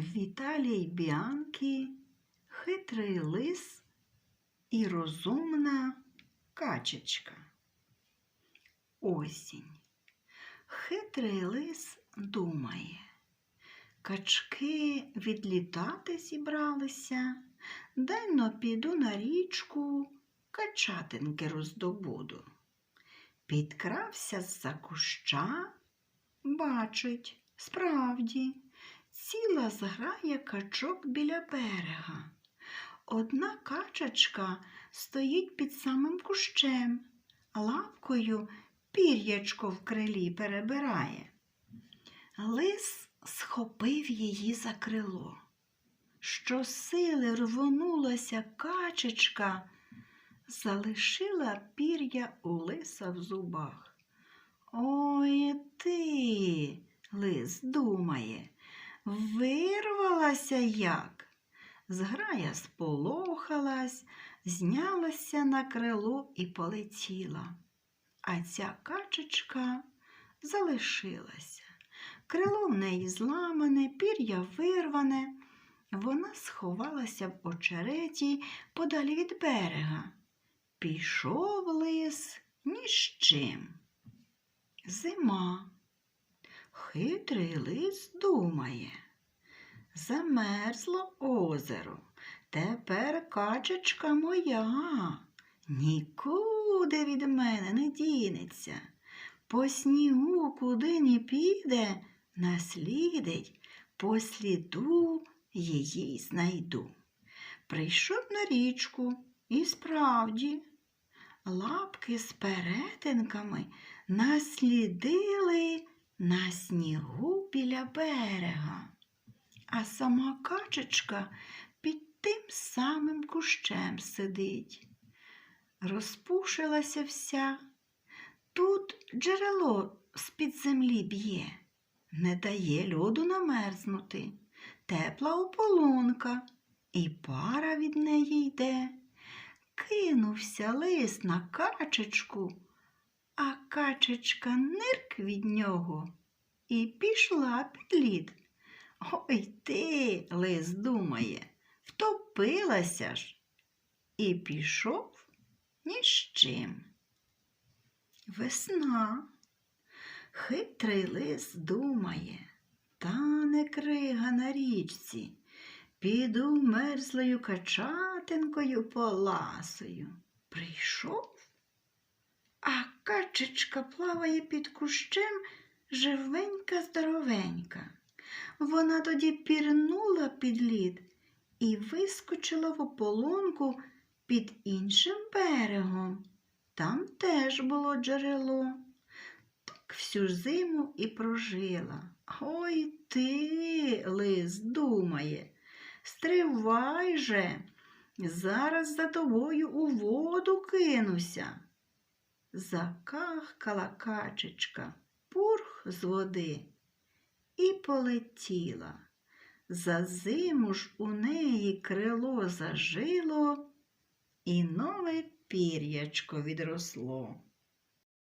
Віталій Біанкі, хитрий лис і розумна качечка. Осінь. Хитрий лис думає. Качки відлітати зібралися, дайно піду на річку, качатинки роздобуду. Підкрався з-за куща, бачить, справді, ціла зграя качок біля берега. Одна качечка стоїть під самим кущем, лапкою пір'ячко в крилі перебирає. Лис схопив її за крило. Щосили рвонулася качечка, залишила пір'я у лиса в зубах. Ой ти, лис думає, вирвалася як. Зграя сполохалась, знялася на крило і полетіла. А ця качечка залишилася. Крило в неї зламане, пір'я вирване. Вона сховалася в очереті подалі від берега. Пішов лис ні з чим. Зима. Хитрий лис думає. Замерзло озеро. Тепер качечка моя. Нікуди від мене не дінеться. По снігу куди не піде, наслідить, по сліду її знайду. Прийшов на річку і справді лапки з перетинками наслідили на снігу біля берега, а сама качечка під тим самим кущем сидить. Розпушилася вся. Тут джерело з-під землі б'є, не дає льоду намерзнути, тепла ополонка, і пара від неї йде. Кинувся лис на качечку, качечка нирк від нього і пішла під лід. Ой ти, лис думає, втопилася ж і пішов ні з чим. Весна. Хитрий лис думає, тане крига на річці, піду мерзлою качатинкою поласою. Прийшов, качечка плаває під кущем живенька, здоровенька. Вона тоді пірнула під лід і вискочила в ополонку під іншим берегом. Там теж було джерело. Так всю зиму і прожила. Ой ти, лис, думає, стривай же, зараз за тобою у воду кинуся. Закахкала качечка, пурх з води і полетіла. За зиму ж у неї крило зажило і нове пір'ячко відросло.